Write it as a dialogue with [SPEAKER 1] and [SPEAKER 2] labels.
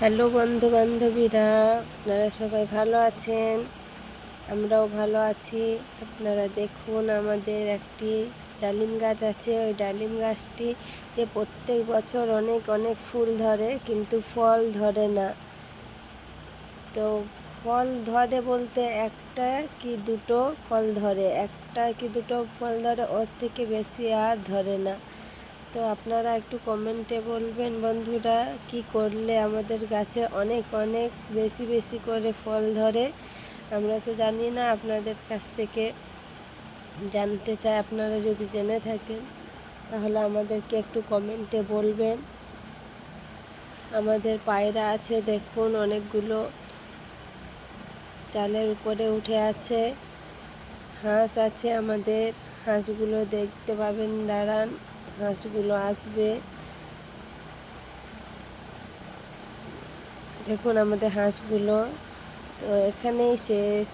[SPEAKER 1] Hello বন্ধু বান্ধবীরা আপনারা সবাই ভালো আছেন? আমরাও ভালো আছি। আপনারা দেখুন, আমাদের একটি ডালিম গাছ আছে। ওই ডালিম গাছটিতে প্রত্যেক বছর অনেক অনেক ফুল ধরে, কিন্তু ফল ধরে না। তো ফল ধরে বলতে একটা কি দুটো ফল ধরে? একটা কি দুটো ফল ধরে? ওর থেকে বেশি আর ধরে না। তো আপনারা একটু কমেন্টে বলবেন বন্ধুরা, কি করলে আমাদের গাছে অনেক অনেক বেশি বেশি করে ফল ধরে? আমরা তো জানি না আপনাদের কাছ থেকে। জানতে চাই আপনারা যদি জেনে থাকেন, তাহলে আমাদেরকে একটু কমেন্টে বলবেন। আমাদের পায়রা আছে, দেখুন অনেকগুলো। চালের উপরে উঠে আছে। হাঁস আছে আমাদের। হাঁসগুলো দেখতে পাবেন, দাঁড়ান। হাঁসগুলো আসবে। দেখুন আমাদের হাঁসগুলো। তো এখানেই শেষ।